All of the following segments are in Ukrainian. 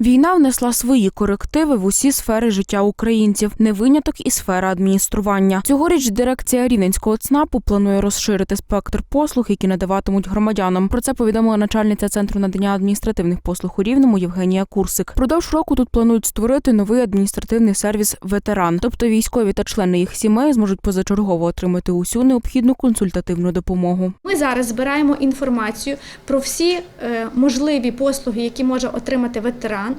Війна внесла свої корективи в усі сфери життя українців, не виняток і сфера адміністрування. Цьогоріч дирекція Рівненського ЦНАПу планує розширити спектр послуг, які надаватимуть громадянам. Про це повідомила начальниця центру надання адміністративних послуг у Рівному Євгенія Курсик. Продовж року тут планують створити новий адміністративний сервіс ветеран, тобто військові та члени їх сімей зможуть позачергово отримати усю необхідну консультативну допомогу. Ми зараз збираємо інформацію про всі е, можливі послуги, які може отримати ветеран.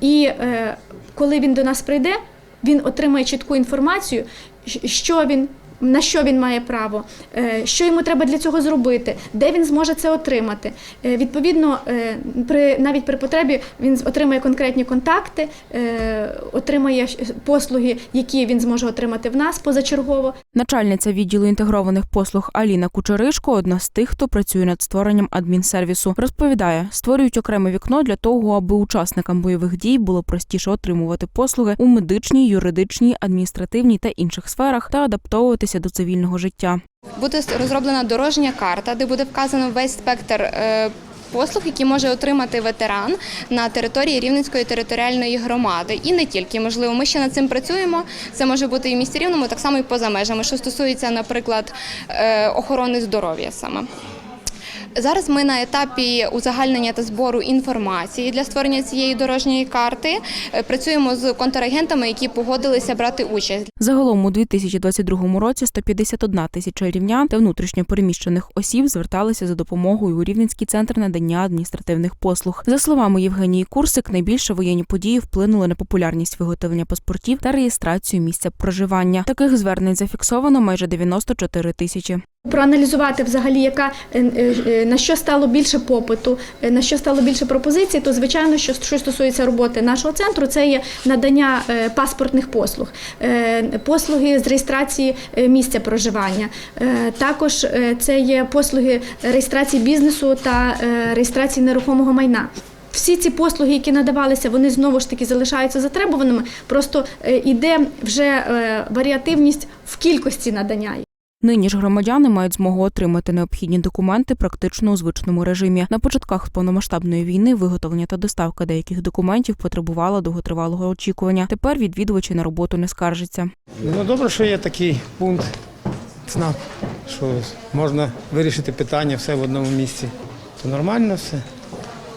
І е, коли він до нас прийде, він отримає чітку інформацію, що він. На що він має право, е, що йому треба для цього зробити, де він зможе це отримати. Е, Відповідно, при навіть при потребі він отримає конкретні контакти, отримає послуги, які він зможе отримати в нас позачергово. Начальниця відділу інтегрованих послуг Аліна Кучеришко одна з тих, хто працює над створенням адмінсервісу. Розповідає, створюють окреме вікно для того, аби учасникам бойових дій було простіше отримувати послуги у медичній, юридичній, адміністративній та інших сферах та адаптовуватися до цивільного життя. Буде розроблена дорожня карта, де буде вказано весь спектр е, послуг, які може отримати ветеран на території Рівненської територіальної громади. І не тільки, можливо, ми ще над цим працюємо. Це може бути і в місті Рівному, так само і поза межами, що стосується, наприклад, е, охорони здоров'я саме. Зараз ми на етапі узагальнення та збору інформації для створення цієї дорожньої карти. Е, Працюємо з контрагентами, які погодилися брати участь. Загалом у 2022 році 151 тисяча рівнян та внутрішньо переміщених осіб зверталися за допомогою у Рівненський центр надання адміністративних послуг. За словами Євгенії Курсик, найбільше воєнні події вплинули на популярність виготовлення паспортів та реєстрацію місця проживання. Таких звернень зафіксовано майже 94 тисячі. Проаналізувати взагалі, яка е, е, на що стало більше попиту, е, на що стало більше пропозицій, то звичайно, що що стосується роботи нашого центру, це є надання е, паспортних послуг, е, послуги з реєстрації е, місця проживання. Е, Також е, це є послуги реєстрації бізнесу та е, реєстрації нерухомого майна. Всі ці послуги, які надавалися, вони знову ж таки залишаються затребуваними. Просто е, іде вже е, варіативність в кількості надання. Нині ж громадяни мають змогу отримати необхідні документи практично у звичному режимі. На початках повномасштабної війни виготовлення та доставка деяких документів потребувала довготривалого очікування. Тепер відвідувачі на роботу не скаржаться. Ну добре, що є такий пункт ЦНАП, що можна вирішити питання все в одному місці. То нормально все.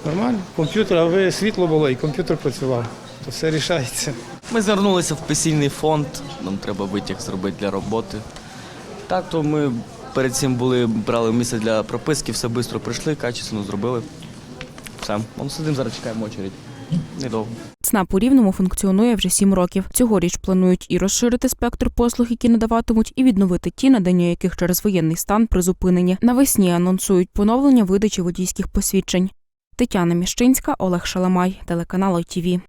Нормально. Комп'ютер, а ви світло було і комп'ютер працював. То все рішається. Ми звернулися в пенсійний фонд, нам треба витяг зробити для роботи. Так, то ми перед цим були, брали місце для прописки, все швидко прийшли, качественно зробили. Все. Вон сидимо, зараз чекаємо очередь. Недовго. ЦНАП у Рівному функціонує вже сім років. Цьогоріч планують і розширити спектр послуг, які надаватимуть, і відновити ті, надання яких через воєнний стан призупинені. Навесні анонсують поновлення видачі водійських посвідчень. Тетяна Міщинська, Олег Шаламай, телеканал ITV.